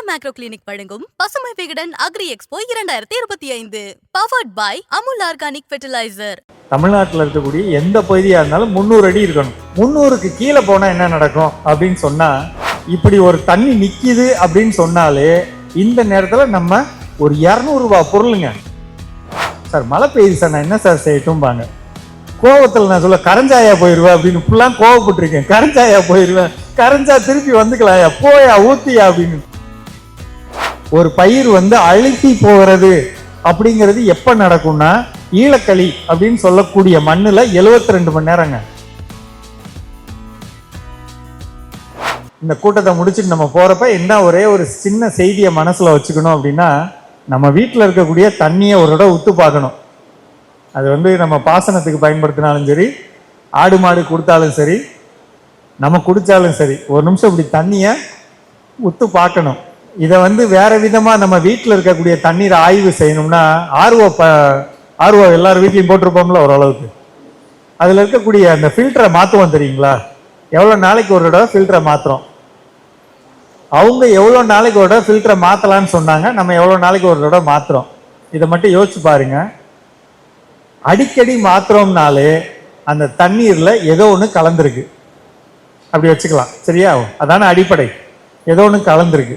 RK macro clinic வழங்கும் பசுமை Vikatan agri expo இரண்டாயிரத்தி இருபத்தி ஐந்து powered by Amul organic fertiliser தமிழ்நாட்டில் இருக்கக்கூடிய எந்த பகுதியாக இருந்தாலும் முந்நூறு அடி இருக்கணும். முந்நூறுக்கு கீழே போனால் என்ன நடக்கும் அப்படின்னு சொன்னால் இப்படி ஒரு தண்ணி நிற்கிது அப்படின்னு சொன்னாலே இந்த நேரத்தில் நம்ம ஒரு இரநூறுபா பொருளுங்க. சார் மழை பெய்யுது சார் நான் என்ன சார் செய்யட்டும்பாங்க. கோவத்தில் நான் சொல்ல கரஞ்சாயா போயிடுவேன் அப்படின்னு ஃபுல்லாக கோவப்பட்டிருக்கேன். கரஞ்சாயா போயிடுவேன் கரஞ்சா திருப்பி வந்துக்கலாயா? போயா ஊத்தியா அப்படின்னு. ஒரு பயிர் வந்து அழுத்தி போகிறது அப்படிங்கிறது எப்போ நடக்கும்னா ஈழக்களி அப்படின்னு சொல்லக்கூடிய மண்ணில் 72 ரெண்டு மணி நேரங்க. இந்த கூட்டத்தை முடிச்சுட்டு நம்ம போகிறப்ப என்ன ஒரே ஒரு சின்ன செய்தியை மனசில் வச்சுக்கணும் அப்படின்னா நம்ம வீட்டில் இருக்கக்கூடிய தண்ணியை ஒரு தடவை உத்து பார்க்கணும். அது வந்து நம்ம பாசனத்துக்கு பயன்படுத்தினாலும் சரி ஆடு மாடு கொடுத்தாலும் சரி நம்ம குடித்தாலும் சரி ஒரு நிமிஷம் இப்படி தண்ணியை உத்து பார்க்கணும். இதை வந்து வேற விதமா நம்ம வீட்டில் இருக்கக்கூடிய தண்ணீரை ஆய்வு செய்யணும்னா ஆர்வோ ப ஆர்வ எல்லார் வீட்லையும் போட்டிருப்போம்ல ஓரளவுக்கு. அதில் இருக்கக்கூடிய அந்த ஃபில்டரை மாற்றுவோம் தெரியுங்களா? எவ்வளோ நாளைக்கு ஒரு தடவை ஃபில்டரை மாற்றுறோம் அவங்க எவ்வளோ நாளைக்கு ஒரு தடவை ஃபில்டரை மாற்றலான்னு சொன்னாங்க நம்ம எவ்வளோ நாளைக்கு ஒரு தடவை மாற்றுறோம் இதை மட்டும் யோசிச்சு பாருங்க. அடிக்கடி மாற்றுறோம்னாலே அந்த தண்ணீரில் ஏதோ ஒன்று கலந்துருக்கு. அப்படி வச்சுக்கலாம். சரியா? அதான அடிப்படை. ஏதோ ஒன்று கலந்துருக்கு.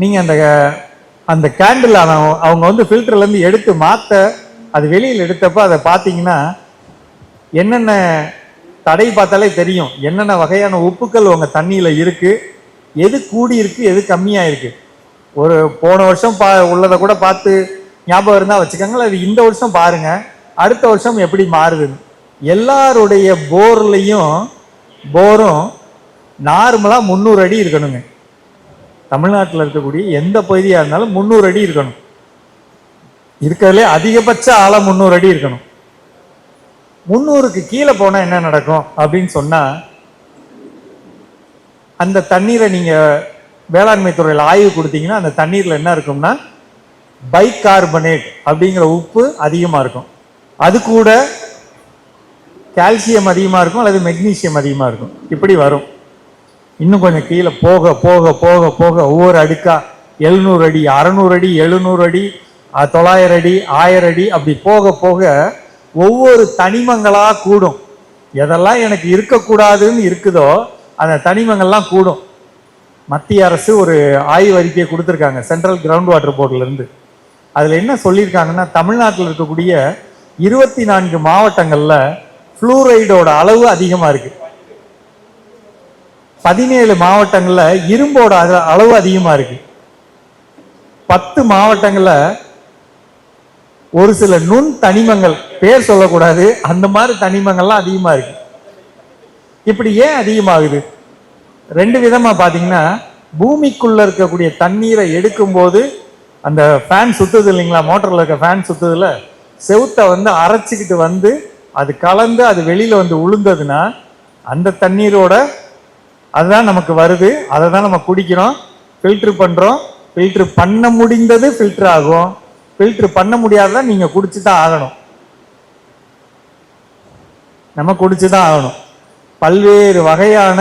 நீங்கள் அந்த அந்த கேண்டில் அவங்க வந்து ஃபில்டர்லேருந்து எடுத்து மாற்ற அது வெளியில் எடுத்தப்போ அதை பார்த்தீங்கன்னா என்னென்ன தடை பார்த்தாலே தெரியும். என்னென்ன வகையான உப்புக்கள் உங்கள் தண்ணியில் இருக்குது எது கூடி இருக்குது எது கம்மியாக இருக்குது ஒரு போன வருஷம் பா உள்ளதை கூட பார்த்து ஞாபகம் இருந்தால் வச்சுக்கோங்களேன். அது இந்த வருஷம் பாருங்க அடுத்த வருஷம் எப்படி மாறுதுன்னு. எல்லாருடைய போர்லையும் போரும் நார்மலாக முந்நூறு அடி இருக்கணுங்க. தமிழ்நாட்டில் இருக்கக்கூடிய எந்த பகுதியாக இருந்தாலும் முந்நூறு அடி இருக்கணும். இருக்கிறதுலே அதிகபட்ச ஆழம் முந்நூறு அடி இருக்கணும். முந்நூறுக்கு கீழே போனால் என்ன நடக்கும் அப்படின்னு சொன்னால் அந்த தண்ணீரை நீங்கள் வேளாண்மை துறையில் ஆய்வு கொடுத்தீங்கன்னா அந்த தண்ணீரில் என்ன இருக்கும்னா பைகார்பனேட் அப்படிங்கிற உப்பு அதிகமாக இருக்கும். அது கூட கால்சியம் அதிகமாக இருக்கும் அல்லது மெக்னீசியம் அதிகமாக இருக்கும். இப்படி வரும். இன்னும் கொஞ்சம் கீழே போக போக போக போக ஒவ்வொரு அடுக்காக எழுநூறு அடி அறநூறு அடி எழுநூறு அடி தொள்ளாயிரம் அடி ஆயிரம் அடி அப்படி போக போக ஒவ்வொரு தனிமங்களாக கூடும். எதெல்லாம் எனக்கு இருக்கக்கூடாதுன்னு இருக்குதோ அந்த தனிமங்கள்லாம் கூடும். மத்திய அரசு ஒரு ஆய்வு அறிக்கையை கொடுத்துருக்காங்க சென்ட்ரல் கிரவுண்ட் வாட்டர் போர்ட்லேருந்து. அதில் என்ன சொல்லியிருக்காங்கன்னா தமிழ்நாட்டில் இருக்கக்கூடிய இருபத்தி நான்கு மாவட்டங்களில் ஃப்ளூரைடோட அளவு அதிகமாக இருக்குது பதினேழு மாவட்டங்களில் இரும்போட அளவு அதிகமாக இருக்கு. பத்து மாவட்டங்களில் ஒரு சில நுண் தனிமங்கள் பேர் சொல்லக்கூடாது அந்த மாதிரி தனிமங்கள்லாம் அதிகமாக இருக்கு. இப்படி ஏன் அதிகமாகுது? ரெண்டு விதமாக பார்த்தீங்கன்னா பூமிக்குள்ள இருக்கக்கூடிய தண்ணீரை எடுக்கும்போது அந்த ஃபேன் சுத்துது இல்லைங்களா? மோட்டரில் இருக்க ஃபேன் சுத்துதுல செவுத்தை வந்து அரைச்சிக்கிட்டு வந்து அது கலந்து அது வெளியில் வந்து உளுந்ததுன்னா அந்த தண்ணீரோட அதுதான் நமக்கு வருது. அதை தான் நம்ம குடிக்கிறோம். ஃபில்டர் பண்ணுறோம் ஃபில்டர் பண்ண முடிந்தது ஃபில்டர் ஆகும். ஃபில்டர் பண்ண முடியாததான் நீங்கள் குடிச்சு தான் ஆகணும். நம்ம குடிச்சு தான் ஆகணும். பல்வேறு வகையான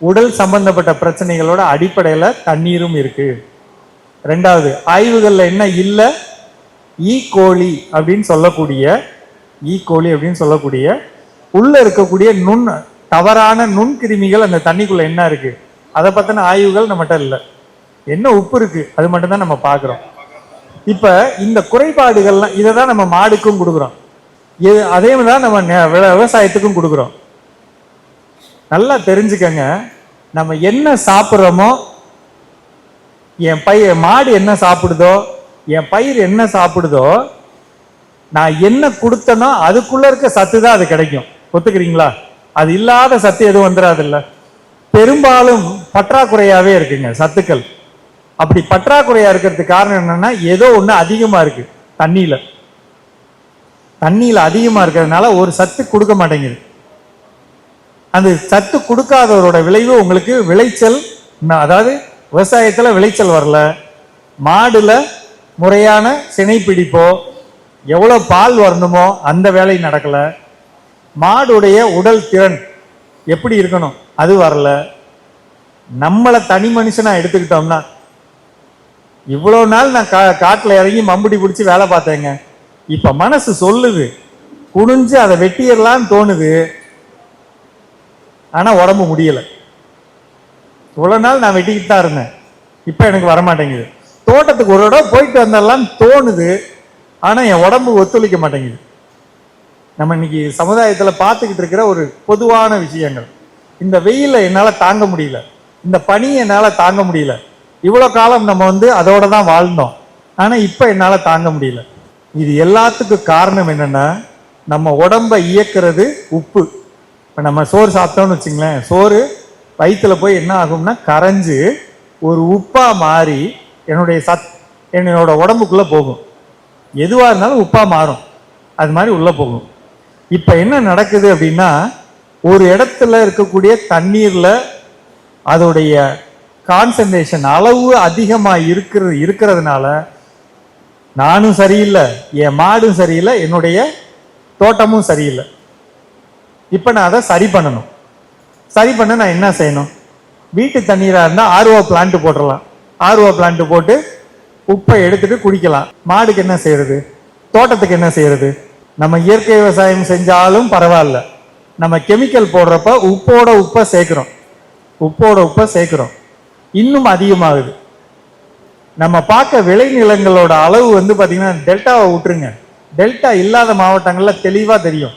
உடல் சம்பந்தப்பட்ட பிரச்சனைகளோட அடிப்படையில் தண்ணீரும் இருக்கு. ரெண்டாவது ஆய்வுகளில் என்ன இல்லை? ஈ e. கோழி அப்படின்னு சொல்லக்கூடிய e. ஈ கோழி அப்படின்னு சொல்லக்கூடிய உள்ள இருக்கக்கூடிய நுண் தவறான நுண்கிருமிகள் அந்த தண்ணிக்குள்ள என்ன இருக்கு? அதை பத்தின ஆய்வுகள் நம்மகிட்ட இல்லை. என்ன உப்பு இருக்கு? அது மட்டும்தான் நம்ம பார்க்குறோம். இப்ப இந்த குறைபாடுகள்லாம் இதை தான் நம்ம மாடுக்கும் கொடுக்குறோம். இது அதே மாதிரி தான் நம்ம நெ- விவசாயத்துக்கும் கொடுக்குறோம். நல்லா தெரிஞ்சுக்கங்க. நம்ம என்ன சாப்பிட்றோமோ என் பயிர் மாடு என்ன சாப்பிடுதோ என் பயிர் என்ன சாப்பிடுதோ நான் என்ன கொடுத்தனோ அதுக்குள்ள இருக்க சத்து தான் அது கிடைக்கும். ஒத்துக்கிறீங்களா? அது இல்லாத சத்து எதுவும் வந்துடாதுல்ல பெரும்பாலும் பற்றாக்குறையாகவே இருக்குங்க சத்துக்கள். அப்படி பற்றாக்குறையா இருக்கிறதுக்கு காரணம் என்னன்னா ஏதோ ஒன்று அதிகமாக இருக்கு தண்ணியில். தண்ணியில் அதிகமாக இருக்கிறதுனால ஒரு சத்து கொடுக்க மாட்டேங்குது. அந்த சத்து கொடுக்காதவரோட விளைவு உங்களுக்கு விளைச்சல் அதாவது விவசாயத்தில் விளைச்சல் வரல. மாடுல முறையான சினைப்பிடிப்போ எவ்வளோ பால் வரணுமோ அந்த வேலை நடக்கல. மாடுடைய உடல் திறன் எப்படி இருக்கணும்? அது வரல. நம்மளை தனி மனுஷனா எடுத்துக்கிட்டோம்னா இவ்வளோ நாள் நான் கா காட்டில் இறங்கி மம்புடி பிடிச்சி வேலை பார்த்தேங்க. இப்போ மனசு சொல்லுது. குனிஞ்சு அதை வெட்டிடலான்னு தோணுது. ஆனால் உடம்பு முடியலை. இவ்வளோ நாள் நான் வெட்டிக்கிட்டு தான் இருந்தேன். இப்போ எனக்கு வரமாட்டேங்குது. தோட்டத்துக்கு ஒரு இடம் போயிட்டு வந்தெல்லாம் தோணுது. ஆனால் என் உடம்பு ஒத்துழைக்க மாட்டேங்குது. நம்ம இன்னைக்கு சமுதாயத்தில் பார்த்துக்கிட்டு இருக்கிற ஒரு பொதுவான விஷயங்கள். இந்த வெயிலை என்னால் தாங்க முடியல. இந்த பனியை என்னால் தாங்க முடியல. இவ்வளோ காலம் நம்ம வந்து அதோட தான் வாழ்ந்தோம். ஆனால் இப்போ என்னால் தாங்க முடியல. இது எல்லாத்துக்கும் காரணம் என்னென்னா நம்ம உடம்பை இயக்கிறது உப்பு. இப்போ நம்ம சோறு சாப்பிட்டோம்னு வச்சுங்களேன் சோறு வயிற்றில் போய் என்ன ஆகும்னா கரைஞ்சு ஒரு உப்பாக மாறி என்னுடைய சத் என்னோட உடம்புக்குள்ளே போகும். எதுவாக இருந்தாலும் உப்பாக மாறும். அது மாதிரி உள்ளே போகும். இப்போ என்ன நடக்குது அப்படின்னா ஒரு இடத்துல இருக்கக்கூடிய தண்ணீரில் அதோடைய கான்சன்ட்ரேஷன் அளவு அதிகமாக இருக்கிறது இருக்கிறதுனால நானும் சரியில்லை என் மாடும் சரியில்லை என்னுடைய தோட்டமும் சரியில்லை. இப்போ நான் அதை சரி பண்ணணும். சரி பண்ண நான் என்ன செய்யணும்? வீட்டு தண்ணீராக இருந்தால் ஆர்ஓ பிளான்ட்டு போட்டுடலாம் ஆர்ஓ பிளான்ட்டு போட்டு உப்பை எடுத்துட்டு குடிக்கலாம். மாடுக்கு என்ன செய்யறது? தோட்டத்துக்கு என்ன செய்யறது? நம்ம இயற்கை விவசாயம் செஞ்சாலும் பரவாயில்ல. நம்ம கெமிக்கல் போடுறப்ப உப்போட உப்பை சேர்க்குறோம். உப்போட உப்பை சேர்க்குறோம். இன்னும் அதிகமாகுது. நம்ம பார்க்க விளைநிலங்களோட அளவு வந்து பார்த்தீங்கன்னா டெல்டாவை விட்டுருங்க. டெல்டா இல்லாத மாவட்டங்களில் தெளிவாக தெரியும்.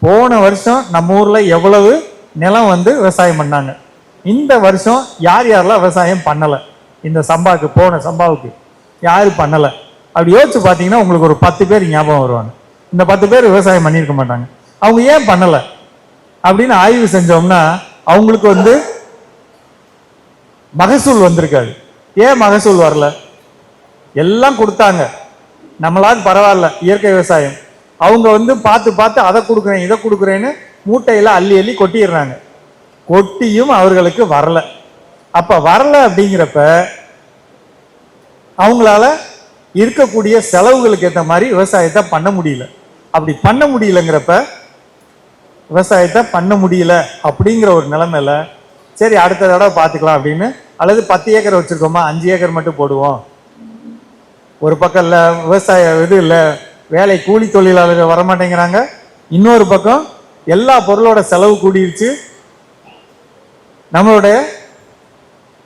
போன வருஷம் நம்ம ஊரில் எவ்வளவு நிலம் வந்து விவசாயம் பண்ணாங்க. இந்த வருஷம் யார் யாரெல்லாம் விவசாயம் பண்ணலை? இந்த சம்பாவுக்கு போன சம்பாவுக்கு யாரும் பண்ணலை. அப்படி யோசிச்சு பார்த்தீங்கன்னா உங்களுக்கு ஒரு பத்து பேர் ஞாபகம் வருவாங்க. இந்த பத்து பேர் விவசாயம் பண்ணியிருக்க மாட்டாங்க. அவங்க ஏன் பண்ணலை? அப்படின்னு ஆய்வு செஞ்சோம்னா அவங்களுக்கு வந்து மகசூல் வந்திருக்காது. ஏன் மகசூல் வரல? எல்லாம் கொடுத்தாங்க. நம்மளாவது பரவாயில்ல இயற்கை விவசாயம். அவங்க வந்து பார்த்து பார்த்து அதை கொடுக்குறேன் இதை கொடுக்குறேன்னு மூட்டையெல்லாம் அள்ளி அள்ளி கொட்டிடுறாங்க. கொட்டியும் அவர்களுக்கு வரல. அப்ப வரல அப்படிங்கிறப்ப அவங்களால இருக்கக்கூடிய செலவுகளுக்கு ஏற்ற மாதிரி விவசாயத்தை பண்ண முடியல. அப்படி பண்ண முடியலங்கிறப்ப விவசாயத்தை பண்ண முடியல அப்படிங்கிற ஒரு நிலைமையில சரி அடுத்த தடவை பார்த்துக்கலாம் அப்படின்னு அல்லது பத்து ஏக்கர் வச்சுருக்கோமா அஞ்சு ஏக்கர் மட்டும் போடுவோம். ஒரு பக்கம் இல்லை விவசாய இது இல்லை வேலை கூலி தொழிலாளர்கள் வரமாட்டேங்கிறாங்க. இன்னொரு பக்கம் எல்லா பொருளோட செலவு கூடிருச்சு. நம்மளுடைய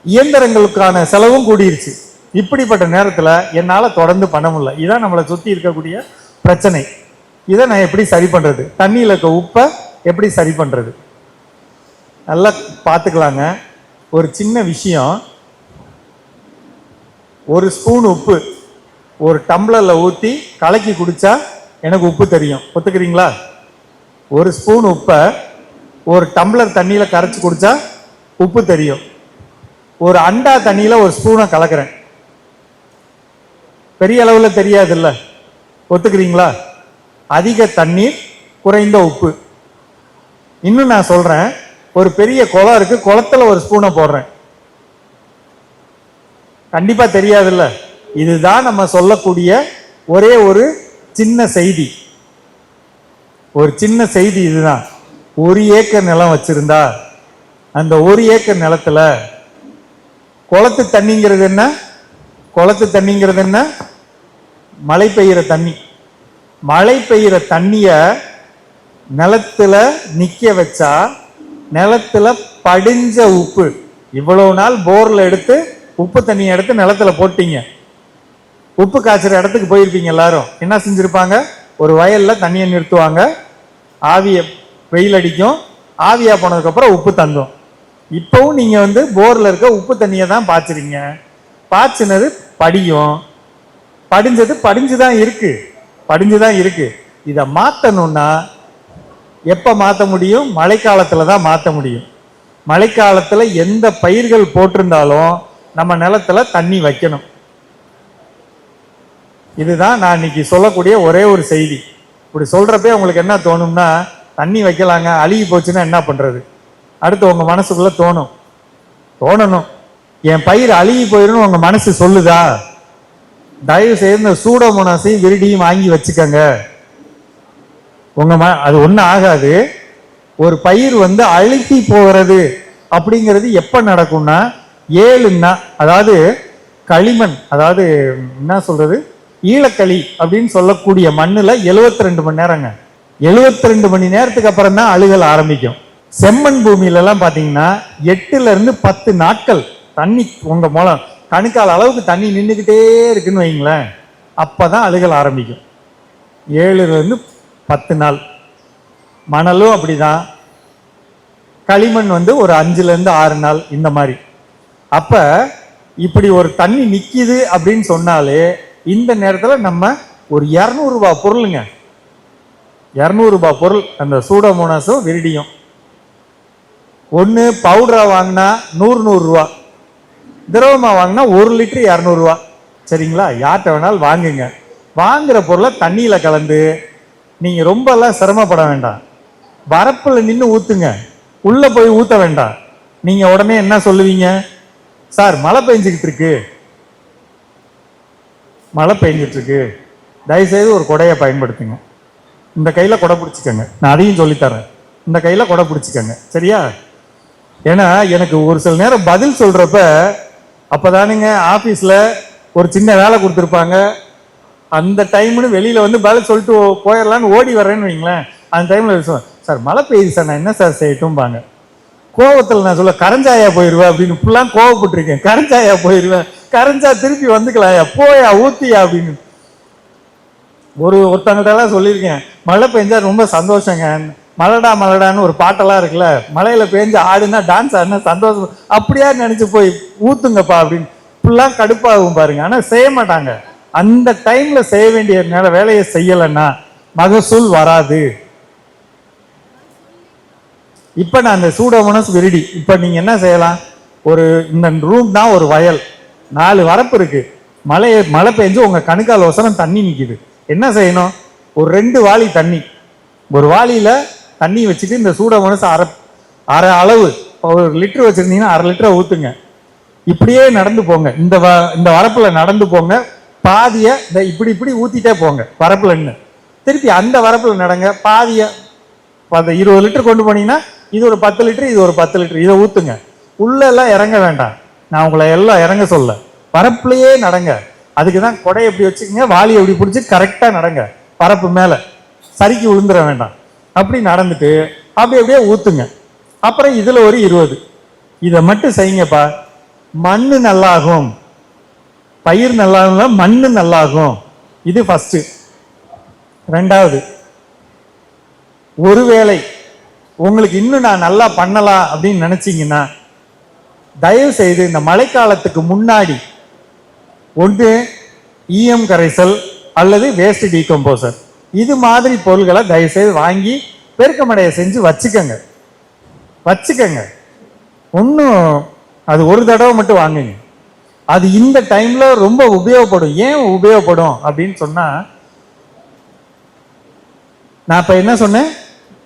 இயந்திரங்களுக்கான செலவும் கூடிருச்சு. இப்படிப்பட்ட நேரத்தில் என்னால் தொடர்ந்து பண்ண முடியல. இதான் நம்மளை சுற்றி இருக்கக்கூடிய பிரச்சனை. இதை நான் எப்படி சரி பண்ணுறது தண்ணியில் இருக்க உப்பை எப்படி சரி பண்ணுறது நல்லா பார்த்துக்கலாங்க. ஒரு சின்ன விஷயம். ஒரு ஸ்பூன் உப்பு ஒரு டம்ளரில் ஊற்றி கலக்கி குடித்தா எனக்கு உப்பு தெரியும். ஒத்துக்கிறீங்களா? ஒரு ஸ்பூன் உப்பை ஒரு டம்ளர் தண்ணியில் கரைச்சி குடித்தா உப்பு தெரியும். ஒரு அண்டா தண்ணியில் ஒரு ஸ்பூனை கலக்கிறேன். பெரிய அளவில் தெரியாதுல்ல. ஒத்துக்கிறீங்களா? அதிக தண்ணீர் குறைந்த உப்பு. இன்னும் நான் சொல்றேன் ஒரு பெரிய குளம் இருக்கு குளத்துல ஒரு ஸ்பூனை போடுறேன். கண்டிப்பா தெரியாதுல்ல. இதுதான் நம்ம சொல்லக்கூடிய ஒரே ஒரு சின்ன செய்தி. ஒரு சின்ன செய்தி இதுதான். ஒரு ஏக்கர் நிலம் வச்சிருந்தா அந்த ஒரு ஏக்கர் நிலத்துல குளத்து தண்ணிங்கிறது என்ன? குளத்து தண்ணிங்கிறது என்ன? மழை பெய்கிற தண்ணி. மழை பெய்கிற தண்ணிய நிலத்துல நிக்க வச்சா நிலத்துல படிஞ்ச உப்பு. இவ்வளவு நாள் போர்ல எடுத்து உப்பு தண்ணியை எடுத்து நிலத்துல போட்டீங்க. உப்பு காய்ச்சுற இடத்துக்கு போயிருப்பீங்க எல்லாரும். என்ன செஞ்சிருப்பாங்க? ஒரு வயல்ல தண்ணியை நிறுத்துவாங்க. ஆவிய வெயில் அடிக்கும். ஆவியா போனதுக்கு அப்புறம் உப்பு தங்கும் இப்பவும் நீங்க வந்து போர்ல இருக்க உப்பு தண்ணியை தான் பாய்ச்சிறீங்க. பாய்ச்சினது படியும். படிஞ்சது படிஞ்சுதான் இருக்கு. படிஞ்சுதான் இருக்கு. இதை மாற்றணும்னா எப்போ மாற்ற முடியும்? மழைக்காலத்தில் தான் மாற்ற முடியும். மழைக்காலத்தில் எந்த பயிர்கள் போட்டிருந்தாலும் நம்ம நிலத்துல தண்ணி வைக்கணும். இதுதான் நான் இன்னைக்கு சொல்லக்கூடிய ஒரே ஒரு செய்தி. இப்படி சொல்கிறப்பே உங்களுக்கு என்ன தோணும்னா தண்ணி வைக்கலாங்க அழுகி போச்சுன்னா என்ன பண்ணுறது அடுத்து உங்கள் மனசுக்குள்ளே தோணும். தோணணும். என் பயிர் அழுகி போயிடும் உங்கள் மனசு சொல்லுதா? தயவு செய்து இந்த சூடோமோனாஸையும் விரிடியும் வாங்கி வச்சுக்கோங்க. உங்க ம அது ஒன்றும் ஆகாது. ஒரு பயிர் வந்து அழுத்தி போகிறது அப்படிங்கிறது எப்போ நடக்கும்னா ஏழுன்னா அதாவது களிமண் அதாவது என்ன சொல்றது? ஈழக்களி அப்படின்னு சொல்லக்கூடிய மண்ணில் 72 ரெண்டு மணி நேரங்க. 72 ரெண்டு மணி நேரத்துக்கு அப்புறம் தான் அழுகல் ஆரம்பிக்கும். செம்மண் பூமியிலலாம் பார்த்தீங்கன்னா பாத்தீங்கன்னா எட்டுல இருந்து பத்து நாட்கள் தண்ணி உங்க மூலம் கணுக்கால் அளவுக்கு தண்ணி நின்றுக்கிட்டே இருக்குன்னு வைங்களேன் அப்போ தான் அழுகல் ஆரம்பிக்கும். ஏழுலேருந்து பத்து நாள். மணலும் அப்படிதான். களிமண் வந்து ஒரு அஞ்சுலேருந்து ஆறு நாள் இந்த மாதிரி. அப்போ இப்படி ஒரு தண்ணி நிற்கிது அப்படின்னு சொன்னாலே இந்த நேரத்தில் நம்ம ஒரு இரநூறுபா பொருளுங்க. இரநூறுபா பொருள் அந்த சூடமோனாஸும் விரிடியும். ஒன்று பவுடரை வாங்கினா நூறு நூறுரூவா திரவமாக வாங்கினா ஒரு லிட்டர் இரநூறுவா. சரிங்களா? யார்கிட்ட வேணாலும் வாங்குங்க. வாங்குகிற பொருளை தண்ணியில் கலந்து நீங்கள் ரொம்பலாம் சிரமப்பட வேண்டாம். வரப்பில் நின்று ஊற்றுங்க உள்ளே போய் ஊற்ற வேண்டாம். நீங்கள் உடனே என்ன சொல்லுவீங்க? சார் மழை பெஞ்சிக்கிட்டு இருக்கு மழை பெஞ்சிட்டு இருக்கு தயவுசெய்து ஒரு கொடையை பயன்படுத்துங்க. இந்த கையில் கொடை பிடிச்சிக்கோங்க. நான் அதையும் சொல்லித்தரேன். இந்த கையில் கொடை பிடிச்சிக்கோங்க. சரியா? ஏன்னா எனக்கு ஒரு சில நேரம் பதில் சொல்கிறப்ப அப்போதானுங்க ஆஃபீஸில் ஒரு சின்ன வேலை கொடுத்துருப்பாங்க. அந்த டைம்னு வெளியில் வந்து பதில் சொல்லிட்டு போயிடலான்னு ஓடி வர்றேன்னு வைங்களேன். அந்த டைமில் சொல்லுவேன் சார் மழை பெய்யுது சார் நான் என்ன சார் செய்யட்டும்பாங்க. கோவத்தில் நான் சொல்ல கரஞ்சாயா போயிடுவேன் அப்படின்னு ஃபுல்லாக கோவப்பட்டிருக்கேன். கரஞ்சாயா போயிடுவேன் கரஞ்சா திருப்பி வந்துக்கலாயா போயா ஊத்தியா? அப்படின்னு. ஒரு ஒருத்தங்கள்டெல்லாம் சொல்லியிருக்கேன். மழை பெஞ்சா ரொம்ப சந்தோஷங்க. மலடா மலடான்னு ஒரு பாட்டெல்லாம் இருக்குல்ல மலையில் பெஞ்சு ஆடுனா டான்ஸ் ஆடுனா சந்தோஷம். அப்படியா நினச்சி போய் ஊத்துங்கப்பா அப்படின்னு ஃபுல்லாக கடுப்பாகும் பாருங்க. ஆனால் செய்ய மாட்டாங்க. அந்த டைமில் செய்ய வேண்டிய நேர வேலையை செய்யலைன்னா மகசூல் வராது. இப்போ நான் அந்த சூடோமோனஸ் விருடி. இப்போ நீங்கள் என்ன செய்யலாம்? ஒரு இந்த ரூம் தான் ஒரு வயல். நாலு வரப்பு இருக்குது மழையை மழை பெஞ்சு உங்கள் கணுக்கால் ஒசரம் தண்ணி நிற்கிது என்ன செய்யணும்? ஒரு ரெண்டு வாளி தண்ணி. ஒரு வாளியில் தண்ணி வச்சுட்டு இந்த சூட மனசு அரை அரை அளவு. ஒரு லிட்டர் வச்சிருந்தீங்கன்னா அரை லிட்டரை ஊற்றுங்க இப்படியே நடந்து போங்க. இந்த வ- இந்த வரப்பில் நடந்து போங்க. பாதியை இந்த இப்படி இப்படி ஊற்றிட்டே போங்க. வரப்பில் நின்று திருப்பி அந்த வரப்பில் நடங்க. பாதியை அந்த இருபது லிட்டர் கொண்டு போனீங்கன்னா இது ஒரு பத்து லிட்டர் இது ஒரு பத்து லிட்டர். இதை ஊற்றுங்க உள்ளெல்லாம் இறங்க வேண்டாம். நான் உங்களை எல்லாம் இறங்க சொல்ல. பரப்புலையே நடங்க. அதுக்கு தான் கொடை எப்படி வச்சுக்கோங்க வாளி எப்படி பிடிச்சி கரெக்டாக நடங்க. பரப்பு மேலே. சரிக்கு விழுந்துட வேண்டாம். அப்படி நடந்துட்டு அப்படி அப்படியே ஊத்துங்க. அப்புறம் இதுல ஒரு இருபது. இதை மட்டும் செய்யுங்கப்பா. மண் நல்லாகும். பயிர் நல்லாகும் மண் நல்லாகும். இது ஃபஸ்ட்டு ரெண்டாவது ஒருவேளை உங்களுக்கு இன்னும் நான் நல்லா பண்ணலாம் அப்படின்னு நினச்சிங்கன்னா தயவு செய்து இந்த மழைக்காலத்துக்கு முன்னாடி ஒன்று ஈயம் கரைசல் அல்லது வேஸ்ட் டீகம்போசர் இது மாதிரி பொருள்களை தயவு செய்து வாங்கி பெருக்கமடைய செஞ்சு வச்சுக்கோங்க. வச்சுக்கோங்க. ஒன்றும் அது ஒரு தடவை மட்டும் வாங்குங்க. அது இந்த டைமில் ரொம்ப உபயோகப்படும். ஏன் உபயோகப்படும் அப்படின்னு சொன்னால் நான் இப்போ என்ன சொன்னேன்?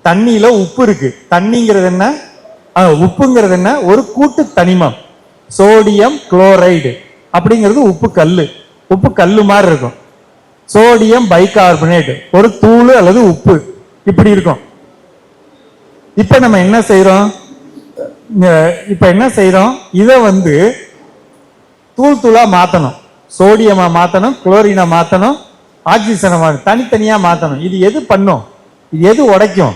தண்ணியில் உப்பு இருக்குது தண்ணிங்கிறது என்ன? உப்புங்கிறது என்ன? ஒரு கூட்டு தனிமம். Sodium chloride. அப்படிங்கிறது உப்பு கல் உப்பு கல் மாதிரி இருக்கும். சோடியம் பைகார்பனேட் ஒரு தூள் அல்லது உப்பு. இப்படி இருக்கும். இப்ப நம்ம என்ன செய்கிறோம் இப்போ இப்ப என்ன செய்கிறோம் இதை வந்து தூள் தூளா மாத்தணும். சோடியமா மாத்தணும் குளோரினை மாத்தணும் ஆக்சிஜனை மாத்தணும் தனித்தனியா மாத்தணும். இது எது பண்ணும்? இது எது உடைக்கும்?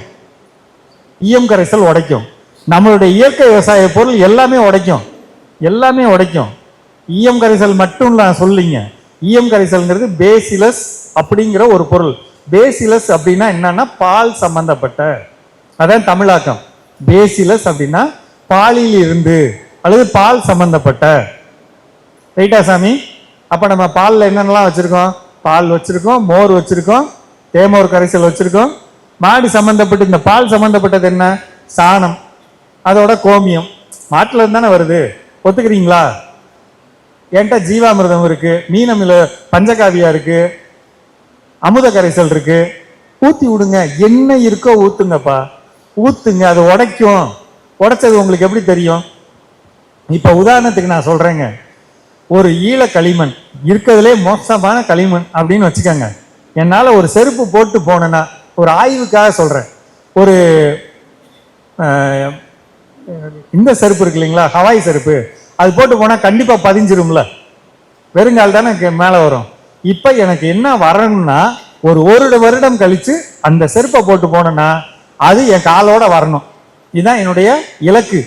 ஈயம் கரைசல் உடைக்கும். நம்மளுடைய இயற்கை விவசாய பொருள் எல்லாமே உடைக்கும். எல்லாமே உடைக்கும். ஈயம் கரைசல் மட்டும் நான் சொல்லிங்க. ஈயம் கரைசல்ங்கிறது பேசிலஸ் அப்படிங்கிற ஒரு பொருள். பேசிலஸ் அப்படின்னா என்னன்னா பால் சம்பந்தப்பட்ட. அதான் தமிழாக்கம். பேசிலஸ் அப்படின்னா பாலில் இருந்து அல்லது பால் சம்பந்தப்பட்ட. ரைட்டா சாமி? அப்போ நம்ம பாலில் என்னென்னலாம் வச்சுருக்கோம்? பால் வச்சுருக்கோம் மோர் வச்சுருக்கோம் தேமோர் கரைசல் வச்சுருக்கோம். மாடு சம்மந்தப்பட்டு இந்த பால் சம்மந்தப்பட்டது என்ன? சாணம். அதோட கோமியம். மாட்டில் இருந்து தானே வருது. ஒத்துக்கிறீங்களா? என்கிட்ட ஜீவாமிர்தம் இருக்கு மீனமில பஞ்சகாவியா இருக்கு அமுத கரைசல் இருக்கு. ஊத்தி விடுங்க என்ன இருக்கோ ஊத்துங்கப்பா. ஊத்துங்க அது உடைக்கும். உடைச்சது உங்களுக்கு எப்படி தெரியும்? இப்ப உதாரணத்துக்கு நான் சொல்றேங்க. ஒரு ஈழ களிமண் இருக்கிறதுலே மோசமான களிமண் அப்படின்னு வச்சுக்கோங்க. என்னால ஒரு செருப்பு போட்டு போனேன்னா ஒரு ஆய்வுக்காக சொல்றேன். ஒரு இந்த செருப்பு இருக்கு இல்லைங்களா? ஹவாய் செருப்பு. அது போட்டு போனால் கண்டிப்பாக பதிஞ்சிரும்ல. வெறுங்கால் தானே மேலே வரும். இப்போ எனக்கு என்ன வரணும்னா ஒரு ஒரு வருடம் கழித்து அந்த செருப்பை போட்டு போனேன்னா அது என் காலோட வரணும். இதுதான் என்னுடைய இலக்கு.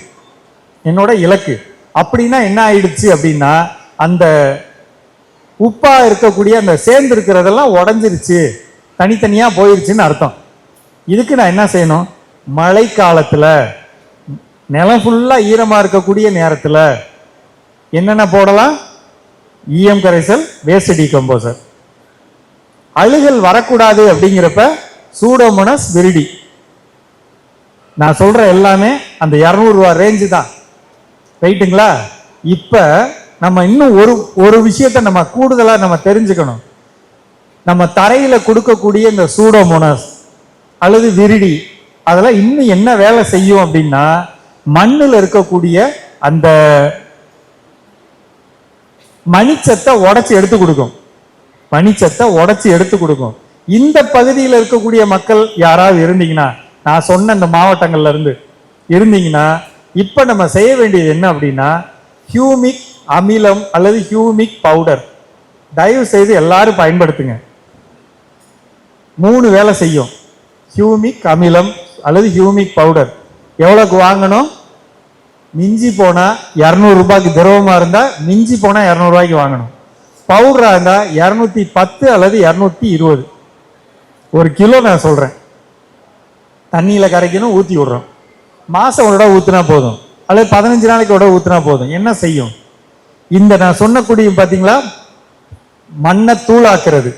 என்னோட இலக்கு. அப்படின்னா என்ன ஆயிடுச்சு அப்படின்னா அந்த உப்பா இருக்கக்கூடிய அந்த சேர்ந்து இருக்கிறதெல்லாம் உடஞ்சிருச்சு. தனித்தனியாக போயிருச்சுன்னு அர்த்தம். இதுக்கு நான் என்ன செய்யணும்? மழை காலத்தில் நிலம் ஃபுல்லாக ஈரமாக இருக்கக்கூடிய நேரத்தில் என்னென்ன போடலாம்? ஈயம் கரைசல் வேஸ்ட் டீகம்போசர் அழுகல் வரக்கூடாது அப்படிங்கிறப்ப சூடோமோனஸ் விரிடி நான் சொல்ற எல்லாமே அந்த இரநூறுவா ரேஞ்சு தான். ரைட்டுங்களா இப்போ நம்ம இன்னும் ஒரு ஒரு விஷயத்தை நம்ம கூடுதலாக நம்ம தெரிஞ்சுக்கணும். நம்ம தரையில் கொடுக்கக்கூடிய இந்த சூடோமோனஸ் அல்லது விரிடி அதெல்லாம் இன்னும் என்ன வேலை செய்யும் அப்படின்னா மண்ணில் இருக்கக்கூடிய அந்த மணிச்சத்தை உடச்சி எடுத்து கொடுக்கும். மணிச்சத்தை உடச்சி எடுத்து கொடுக்கும். இந்த பகுதியில் இருக்கக்கூடிய மக்கள் யாராவது இருந்தீங்கன்னா நான் சொன்ன இந்த மாவட்டங்கள்ல இருந்து இருந்தீங்கன்னா இப்ப நம்ம செய்ய வேண்டியது என்ன அப்படின்னா ஹியூமிக் அமிலம் அல்லது ஹியூமிக் பவுடர். தயவு செய்து எல்லாரும் பயன்படுத்துங்க. மூணு வேலை செய்யும். ஹியூமிக் அமிலம் அல்லது ஹியூமிக் பவுடர். எவ்வளோக்கு வாங்கணும்? மிஞ்சி போனால் இரநூறுபாய்க்கு திரவமாக இருந்தால் மிஞ்சி போனால் இரநூறுபாய்க்கு வாங்கணும். பவுடராக இருந்தால் இரநூத்தி பத்து அல்லது இரநூத்தி இருபது. ஒரு கிலோ நான் சொல்கிறேன் தண்ணியில் கரைக்கணும் ஊற்றி விடுறோம். மாதம் ஒரு தடவை ஊற்றினா போதும். அல்லது பதினஞ்சு நாளைக்கு விட ஊற்றினா போதும். என்ன செய்யும்? இந்த நான் சொன்னக்கூடிய பார்த்தீங்களா மண்ணை தூளாக்குறது.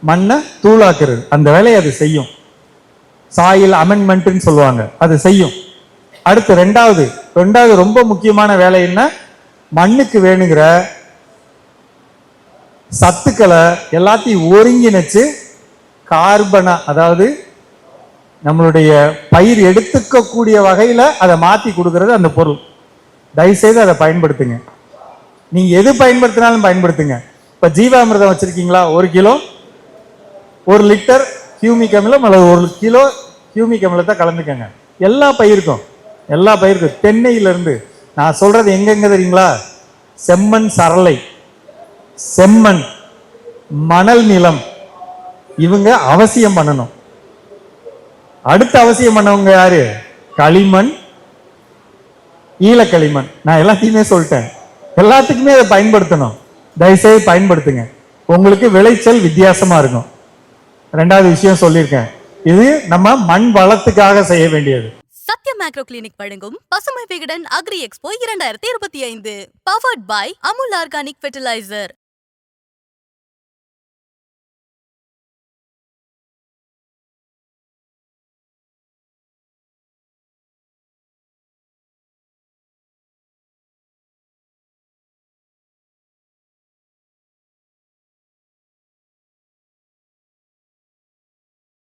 மண்ணை தூளாக்குறது. அந்த வேலையை அது செய்யும். சாயில் அமெண்ட்மெண்ட்டுன்னு சொல்லுவாங்க. அது செய்யும். அடுத்து ரெண்டாவது ரெண்டாவது ரொம்ப முக்கியமான வேலை என்ன? மண்ணுக்கு வேணுங்கிற சத்துக்களை எல்லாத்தையும் ஒருங்கிணைச்சு கார்பனை அதாவது நம்மளுடைய பயிர் எடுத்துக்கக்கூடிய வகையில் அதை மாற்றி கொடுக்கறது அந்த பொருள். தயவுசெய்து அதை பயன்படுத்துங்க. நீங்கள் எது பயன்படுத்தினாலும் பயன்படுத்துங்க. இப்போ ஜீவாமிர்தம் வச்சுருக்கீங்களா? ஒரு கிலோ ஒரு லிட்டர் ஹியூமிக் அமிலம் அல்லது ஒரு கிலோ ஹியூமிக் அமிலத்தை கலந்துக்கங்க. எல்லா பயிருக்கும். எல்லா பயிருக்கும் தென்னையிலேருந்து நான் சொல்றது எங்கெங்க தெரியுங்களா? செம்மண் சரளை செம்மண் மணல் நிலம் இவங்க அவசியம் பண்ணணும். அடுத்து அவசியம் பண்ணவங்க யாரு? களிமண் ஈழக்களிமண். நான் எல்லாத்தையுமே சொல்லிட்டேன். எல்லாத்துக்குமே அதை பயன்படுத்தணும். தயவுசெய்து பயன்படுத்துங்க. உங்களுக்கு விளைச்சல் வித்தியாசமா இருக்கும். ரெண்டாவது விஷயம் சொல்லியிருக்கேன். இது நம்ம மண் வளத்துக்காக செய்ய வேண்டியது. சத்ய மேக்ரோ கிளினிக் வழங்கும் பசுமை விகடன் அக்ரி எக்ஸ்போ இரண்டாயிரத்தி இருபத்தி ஐந்து powered by Amul organic fertiliser